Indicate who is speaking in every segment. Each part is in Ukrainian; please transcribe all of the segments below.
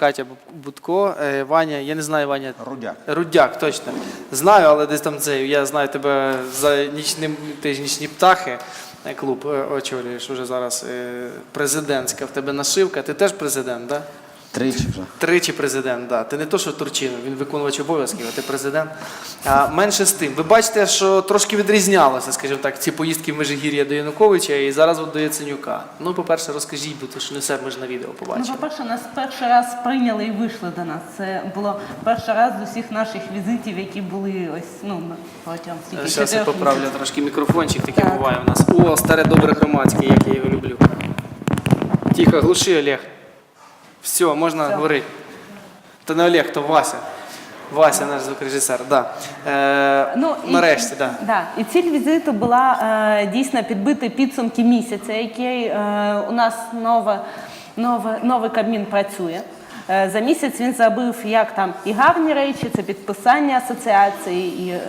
Speaker 1: Катя Будко, е, Ваня, я не знаю, Ваня.
Speaker 2: Рудяк.
Speaker 1: Рудяк, точно. Знаю, але десь там це. Я знаю тебе за нічним, ти нічні птахи. е, Клуб е, очолюєш уже зараз президентська. В тебе нашивка. Ти теж президент, так? Да?
Speaker 2: Тричі вже.
Speaker 1: Тричі президент, да. Ти не то, що Турчинов, він виконувач обов'язків, а ти президент. А, менше з тим. Ви бачите, що трошки відрізнялося, скажімо так, ці поїздки в Межигір'я до Януковича і зараз от до Яценюка. Ну, по-перше, розкажіть, бо то що не все ми ж на відео
Speaker 3: Ну, по-перше, нас перший раз прийняли і вийшли до нас. Це було перший раз з усіх наших візитів, які були ось ну протягом стільки
Speaker 1: Зараз я поправлю
Speaker 3: місяців.
Speaker 1: трошки мікрофончик, такий
Speaker 3: Так.
Speaker 1: буває у нас. О, старе добре громадське, як я його люблю. Тихо, глуши, Олег. Все, можна
Speaker 3: Все.
Speaker 1: говорити. Та не Олег, то Вася. Вася, наш звукорежисер, да. Е,
Speaker 3: Ну, і-
Speaker 1: нарешті, да.
Speaker 3: Да. І ціль візиту була е, дійсно підбити підсумки місяця, який е, у нас нове, нове, новий Кабмін працює. Е, За місяць він зробив як там і гарні речі, це підписання асоціації, і е,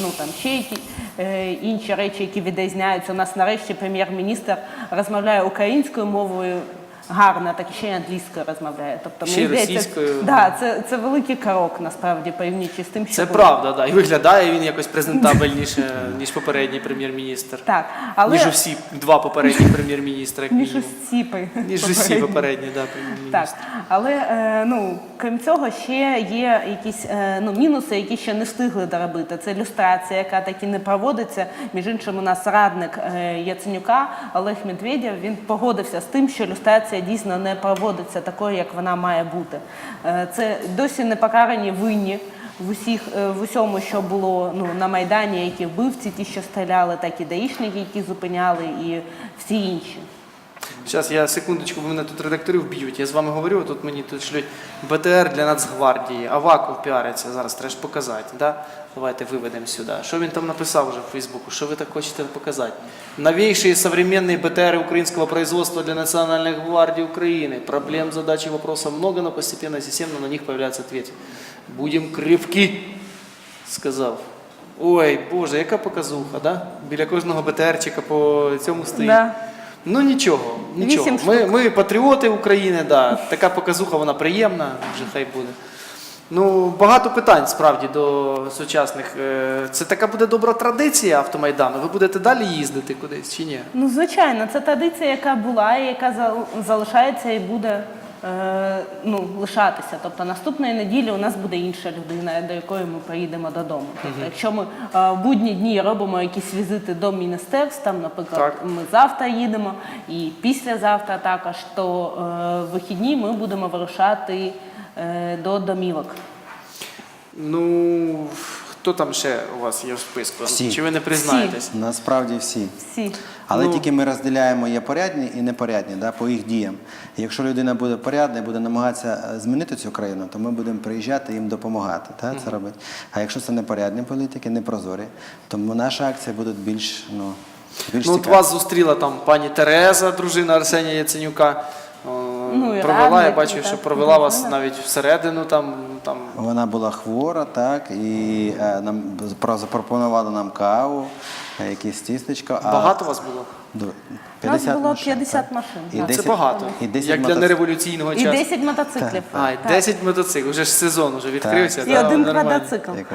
Speaker 3: ну там ще які е, інші речі, які відрізняються. У нас нарешті прем'єр-міністр розмовляє українською мовою. Гарно, так і ще й англійською розмовляє. Тобто
Speaker 1: Ще й
Speaker 3: мені здається,
Speaker 1: російською.
Speaker 3: Да, це, це великий крок насправді порівнюючи з тим, що
Speaker 1: Це
Speaker 3: було.
Speaker 1: правда, да. І виглядає він якось презентабельніше, ніж попередній прем'єр-міністр.
Speaker 3: Так, але
Speaker 1: Ніж усі два попередні прем'єр-міністри, як
Speaker 3: ніж
Speaker 1: мінімум.
Speaker 3: усі пи-
Speaker 1: Ніж усі
Speaker 3: попередні.
Speaker 1: попередні, да,
Speaker 3: Так,
Speaker 1: прем'єр-міністри.
Speaker 3: але е, ну крім цього, ще є якісь е, ну мінуси, які ще не встигли доробити. Це люстрація, яка таки не проводиться. Між іншим, у нас радник е, Яценюка Олег Медведєв. Він погодився з тим, що люстрація дійсно не проводиться такою, як вона має бути. Е, це досі не покарані винні. В усіх е, в усьому, що було ну на майдані, які вбивці, ті, що стріляли, так і даїшники, які зупиняли, і всі інші.
Speaker 1: Зараз я секундочку, бо мене тут редактори вб'ють. Я з вами говорю, тут мені тут шлють БТР для Нацгвардії, Аваков піариться, зараз треба ж показати. Да? Давайте виведемо сюди. Що він там написав вже в Фейсбуку? Що ви так хочете показати? Новейшие современные БТР украинского производства для Национальной гвардии Украины. Проблем, задач и вопросов много, но постепенно и системно на них появляются ответы. Будем кривки, сказав. Ой, Боже, яка показуха, да? Біля кожного БТРчика по цьому стоїть.
Speaker 3: Да.
Speaker 1: Ну нічого, нічого.
Speaker 3: Вісім
Speaker 1: Ми,
Speaker 3: штук.
Speaker 1: ми патріоти України, да. така показуха, вона приємна, вже хай буде. Ну, багато питань справді до сучасних. Е, Це така буде добра традиція автомайдану. Ви будете далі їздити кудись чи ні?
Speaker 3: Ну, звичайно, це традиція, яка була і яка зал- залишається і буде ну, лишатися. Тобто наступної неділі у нас буде інша людина, до якої ми приїдемо додому. Тобто, якщо ми е, в будні дні робимо якісь візити до міністерств, там, наприклад,
Speaker 1: Так.
Speaker 3: ми завтра їдемо і післязавтра також, то е, в вихідні ми будемо вирушати е, до домівок.
Speaker 1: Ну, хто там ще у вас є в списку?
Speaker 2: Всі.
Speaker 1: Чи ви не признаєтесь?
Speaker 2: Насправді всі.
Speaker 3: Всі.
Speaker 2: Але
Speaker 1: Ну.
Speaker 2: тільки ми розділяємо є порядні і непорядні да, по їх діям. Якщо людина буде порядна і буде намагатися е, змінити цю країну, то ми будемо приїжджати їм допомагати. Та, це робити. А якщо це непорядні політики, непрозорі, то наша акція буде більш, ну, більш
Speaker 1: Ну, от
Speaker 2: цікава.
Speaker 1: вас зустріла там пані Тереза, дружина Арсенія Яценюка.
Speaker 3: Ну, і
Speaker 1: провела, я
Speaker 3: радник,
Speaker 1: бачу,
Speaker 3: так,
Speaker 1: що провела вас
Speaker 3: дружина.
Speaker 1: навіть всередину там. там
Speaker 2: Вона була хвора, так, і е, нам запропонувала нам каву, е, якісь тістечко. А
Speaker 1: Багато вас було?
Speaker 2: до-
Speaker 3: У нас було
Speaker 2: машин,
Speaker 3: 50
Speaker 2: так.
Speaker 3: машин.
Speaker 2: І
Speaker 3: так.
Speaker 1: Це
Speaker 2: 10
Speaker 1: багато.
Speaker 2: і 10
Speaker 1: Як для
Speaker 2: мотоцик-
Speaker 1: нереволюційного
Speaker 3: І
Speaker 1: часу.
Speaker 3: 10 мотоциклів.
Speaker 1: А, і
Speaker 3: Так.
Speaker 1: 10 мотоциклів, вже ж сезон вже відкрився.
Speaker 3: І
Speaker 1: да,
Speaker 3: один
Speaker 1: нормально.
Speaker 3: квадроцикл.
Speaker 2: Як.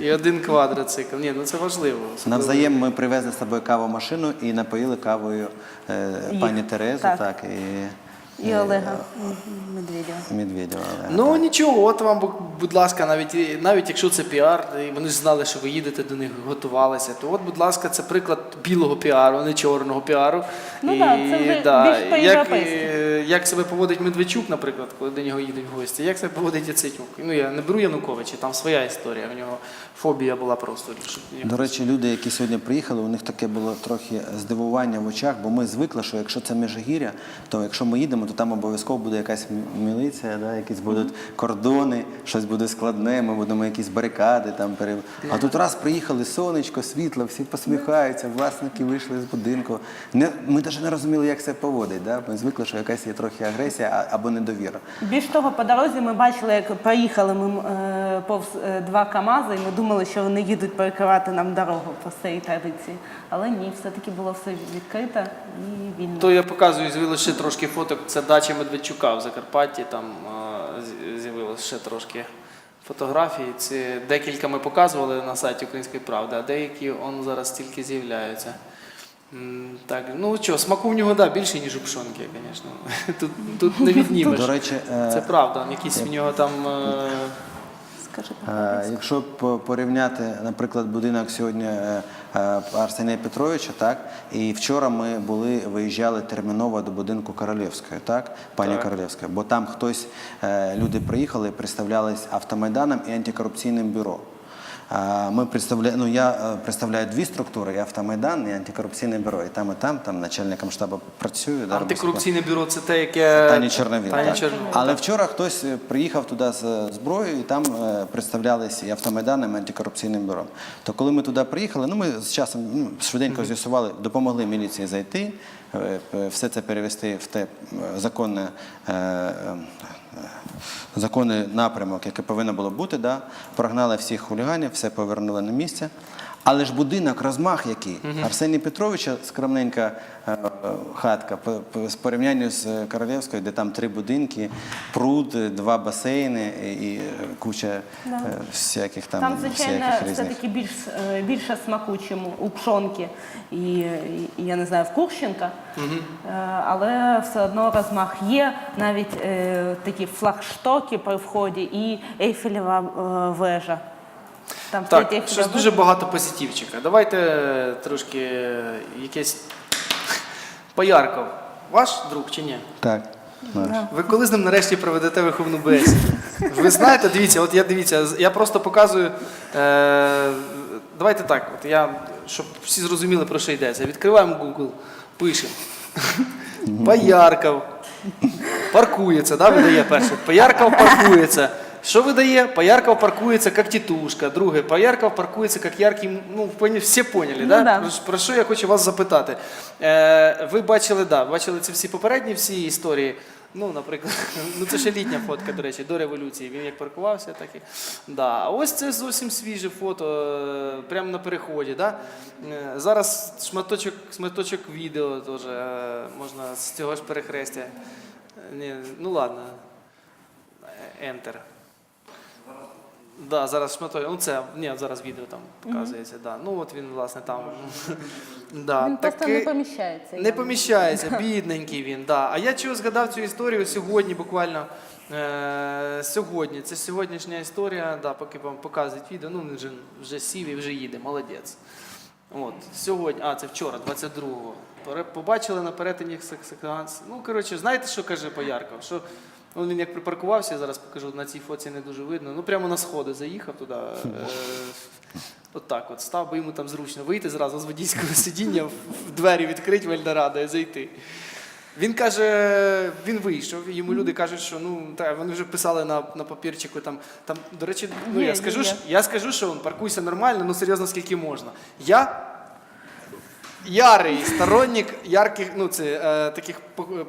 Speaker 1: І один квадроцикл. Ні, ну це важливо. особливо.
Speaker 2: Навзаєм ми привезли з собою кавомашину і напоїли кавою е,
Speaker 3: Їх.
Speaker 2: пані Терезу,
Speaker 3: Так.
Speaker 2: так, і,
Speaker 3: І Олега Медведєва.
Speaker 2: Медведєва. Олега,
Speaker 1: Ну
Speaker 2: так.
Speaker 1: нічого, от вам, будь ласка, навіть навіть якщо це піар, і вони ж знали, що ви їдете до них, готувалися, то от, будь ласка, це приклад білого піару, а не чорного піару.
Speaker 3: Ну да, це вже більш
Speaker 1: як,
Speaker 3: по-європейськи.
Speaker 1: е, як себе поводить Медведчук, наприклад, коли до нього їдуть гості, як себе поводить Яценюк. Ну я не беру Януковича, там своя історія. У нього фобія була просто.
Speaker 2: До речі, люди, які сьогодні приїхали, у них таке було трохи здивування в очах, бо ми звикли, що якщо це Межигір'я, то якщо ми їдемо, то там обов'язково буде якась міліція, да, якісь будуть кордони, щось буде складне, ми будемо якісь барикади там пере... А тут раз приїхали сонечко, світло, всі посміхаються, власники вийшли з будинку. Не, ми навіть не розуміли, як це поводить. Да? Ми звикли, що якась є трохи агресія або недовіра.
Speaker 3: Більш того, по дорозі ми бачили, як проїхали ми е, повз е, два КАМАЗи, і ми думали, що вони їдуть перекривати нам дорогу по цій традиції. Але ні, все-таки було все відкрито і вільно.
Speaker 1: То я показую, з'явилося ще трошки фоток. Це дача Медведчука в Закарпатті. Там з'явилося ще трошки фотографій. Це декілька ми показували на сайті Української правди, а деякі он зараз тільки з'являються. Так, ну що, смаку в нього да, більше, ніж у пшонки, звісно. Тут, тут не віднімеш.
Speaker 2: До речі, е,
Speaker 1: Це правда. Якісь в нього там. Е,
Speaker 3: Скажи,
Speaker 2: Якщо по- порівняти, наприклад, будинок сьогодні е, е, Арсенія Петровича, так і вчора ми були виїжджали терміново до будинку Королівської, так, пані
Speaker 1: Так.
Speaker 2: Королівської, бо там хтось люди приїхали, представлялись автомайданом і антикорупційним бюро. Ми представляємо, ну я е, представляю дві структури: і автомайдан, і антикорупційне бюро. І там, і там, там начальником штабу працюю. да,
Speaker 1: Антикорупційне бюро це те, яке.
Speaker 2: Тані Чорновіл.
Speaker 1: Таня
Speaker 2: так. Але вчора хтось е, приїхав туди з е, зброєю і там представлялися і автомайданом, і антикорупційним бюро. То коли ми туди приїхали, ну ми з часом ну, швиденько з'ясували, допомогли міліції зайти, все це перевести в те законне. Законний напрямок, який повинно було бути, да? прогнали всіх хуліганів, все повернули на місце. Але ж будинок, розмах який. Арсенія Петровича скромненька е, е, хатка по, по, з порівнянню з е, Королівською, де там три будинки, пруд, е, два басейни і, е, куча е, всяких там,
Speaker 3: Там, звичайно,
Speaker 2: всяких різних.
Speaker 3: все-таки більш, е, більше смаку, ніж у пшонки і, і, я не знаю, в Курщенка. Е, Але все одно розмах є. Навіть е, такі флагштоки при вході і Ейфелева е, вежа. Там стоїть
Speaker 1: Так,
Speaker 3: Ейфелева
Speaker 1: щось дуже багато позитивчика. Давайте е, трошки якесь Поярков. Ваш друг чи ні?
Speaker 2: Так. наш.
Speaker 1: Ви коли з ним нарешті проведете виховну бесіду? Ви знаєте, дивіться, от я дивіться, я просто показую. Е, давайте так, от я, щоб всі зрозуміли, про що йдеться. Відкриваємо Google, пишемо. Поярков. Паркується, да, видає перше. Поярков паркується. Що видає? Поярков паркується як тітушка. Друге, Поярков паркується як яркий. Ну, всі поняли,
Speaker 3: Ну
Speaker 1: да?
Speaker 3: да.
Speaker 1: Про, що я хочу вас запитати? Е, ви бачили, да, бачили ці всі попередні всі історії. Ну, наприклад, ну це ще літня фотка, до речі, до революції. Він як паркувався, так і. Да. А ось це зовсім свіже фото, е, прямо на переході. Да? Е, Зараз шматочок, шматочок відео теж е, можна з цього ж перехрестя. Ні, ну ладно. Enter. Да, зараз шматочок. Ну це ні, зараз відео там показується. Да. Ну от він, власне, там. да,
Speaker 3: Він просто не поміщається.
Speaker 1: не поміщається, бідненький він. Да. А я чого згадав цю історію сьогодні, буквально е- сьогодні. Це сьогоднішня історія, да, поки вам показують відео. Ну, він вже, вже сів і вже їде, молодець. От, сьогодні, а це вчора, 22-го. Побачили на перетині сек- секанс. Ну, коротше, знаєте, що каже Поярков? Що ну, він як припаркувався, я зараз покажу, на цій фоці не дуже видно. Ну, прямо на сходи заїхав туди. Е- От так от став, бо йому там зручно вийти зразу з водійського сидіння, в двері відкрити в Ельдорадо і зайти. Він каже, він вийшов, і йому люди кажуть, що ну та вони вже писали на, на папірчику. Там, там, до речі, ну я скажу, я скажу, що паркуйся нормально, ну серйозно, скільки можна. Я ярий сторонник ярких, ну це е, таких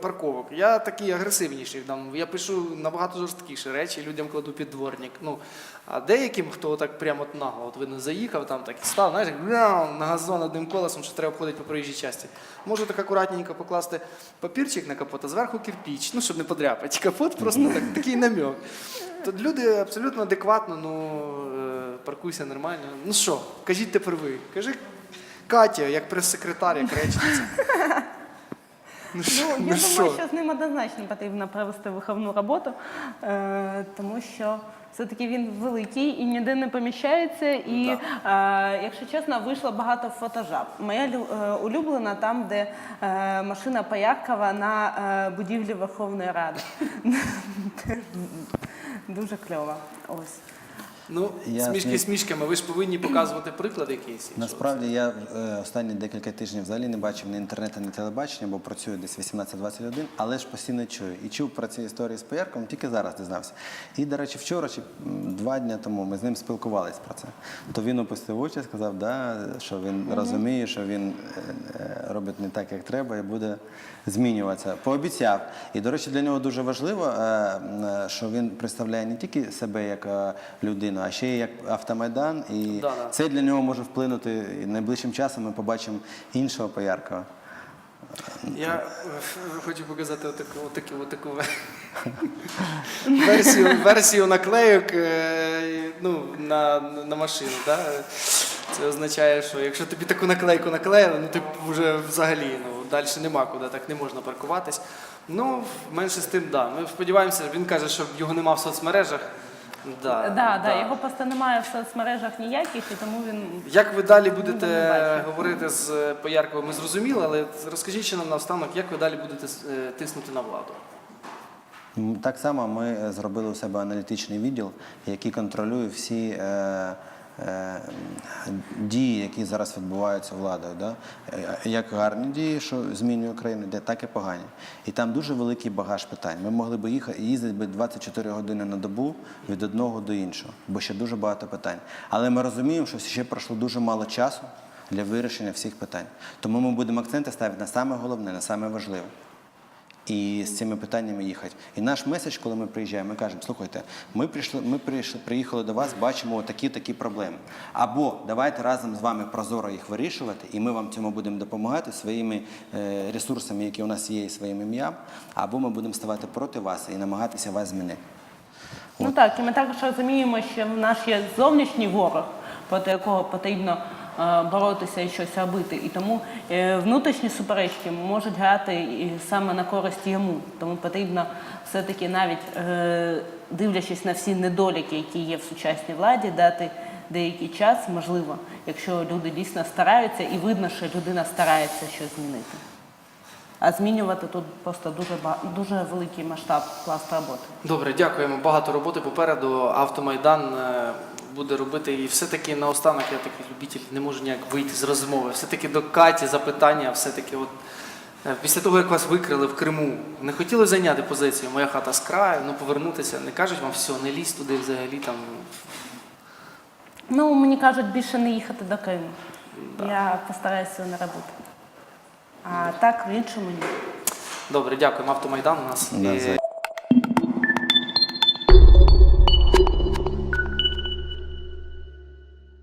Speaker 1: парковок. Я такий агресивніший. Там, я пишу набагато жорсткіші речі, людям кладу під дворник. Ну, а деяким, хто так прямо нагло, от видно, заїхав, там так і став, знаєш, на газон одним колесом, що треба обходити по проїжджій часті. Можу так акуратненько покласти папірчик на капот, а зверху кирпіч, ну, щоб не подряпати. Капот просто так, такий намек. Тут люди абсолютно адекватно, ну е, паркуйся нормально. Ну що, кажіть тепер ви. Кажи Катя, як прес-секретар, як речниця. Ну що,
Speaker 3: Ну,
Speaker 1: ну
Speaker 3: я
Speaker 1: що?
Speaker 3: думаю, що з ним однозначно потрібно провести виховну роботу, е, тому що все-таки він великий і ніде не поміщається. І, е, якщо чесно, вийшло багато фотожаб. Моя лю- е, улюблена там, де е, машина Пояркова на е, будівлі Верховної Ради. Дуже кльово. Ось.
Speaker 1: Ну,
Speaker 2: Я
Speaker 1: смішки
Speaker 2: смі-
Speaker 1: смішками, ви ж повинні показувати приклад якийсь.
Speaker 2: Насправді я е, останні декілька тижнів взагалі не бачив ні інтернету, ні телебачення, бо працюю десь 18-21, але ж постійно чую. І чув про ці історії з Поярком, тільки зараз дізнався. І, до речі, вчора чи два дні тому ми з ним спілкувалися про це. То він опустив очі, сказав, да, що він розуміє, що він е, е, робить не так, як треба, і буде змінюватися. Пообіцяв. І, до речі, для нього дуже важливо, е, е, що він представляє не тільки себе як е, людину, а ще й як автомайдан. І
Speaker 1: Да-да.
Speaker 2: це для нього може вплинути. І найближчим часом ми побачимо іншого Пояркова.
Speaker 1: Я е, хочу показати отаку, отаку, отаку версію, версію наклейок е, ну, на, на машину. Да? Це означає, що якщо тобі таку наклейку наклеїли, ну ти вже взагалі ну, далі нема куди, так не можна паркуватись. Ну, менше з тим, да. Ми сподіваємося, він каже, що його нема в соцмережах. Да,
Speaker 3: Да, да, його просто немає в соцмережах ніяких, і тому він
Speaker 1: Як ви далі будете говорити з Поярковим, ми зрозуміли, але розкажіть ще нам наостанок, як ви далі будете е, тиснути на владу?
Speaker 2: Так само ми е, зробили у себе аналітичний відділ, який контролює всі е, е, дії, які зараз відбуваються владою. Да? Е, Як гарні дії, що змінює Україну, де так і погані. І там дуже великий багаж питань. Ми могли б їхати їздити би 24 години на добу від одного до іншого, бо ще дуже багато питань. Але ми розуміємо, що ще пройшло дуже мало часу для вирішення всіх питань. Тому ми будемо акценти ставити на саме головне, на саме важливе і з цими питаннями їхати. І наш меседж, коли ми приїжджаємо, ми кажемо, слухайте, ми прийшли, ми прийшли, приїхали до вас, бачимо такі такі проблеми. Або давайте разом з вами прозоро їх вирішувати, і ми вам цьому будемо допомагати своїми е, ресурсами, які у нас є, і своїм ім'ям, або ми будемо ставати проти вас і намагатися вас змінити.
Speaker 3: Ну так, і ми також розуміємо, що в нас є зовнішній ворог, проти якого потрібно боротися і щось робити. І тому е, внутрішні суперечки можуть грати саме на користь йому. Тому потрібно все-таки навіть е, дивлячись на всі недоліки, які є в сучасній владі, дати деякий час, можливо, якщо люди дійсно стараються, і видно, що людина старається щось змінити. А змінювати тут просто дуже дуже великий масштаб пласт роботи.
Speaker 1: Добре, дякуємо. Багато роботи попереду. Автомайдан е, буде робити. І все-таки наостанок я такий любитель, не можу ніяк вийти з розмови. Все-таки до Каті запитання, все-таки от. е, Після того, як вас викрили в Криму, не хотіли зайняти позицію Моя хата з краю, ну повернутися, не кажуть вам, все, не лізь туди взагалі там.
Speaker 3: Ну, мені кажуть, більше не їхати до Криму. Я постараюся не робити. А так, в іншому ні.
Speaker 1: Добре, дякуємо. Автомайдан у нас.
Speaker 2: У нас
Speaker 1: І-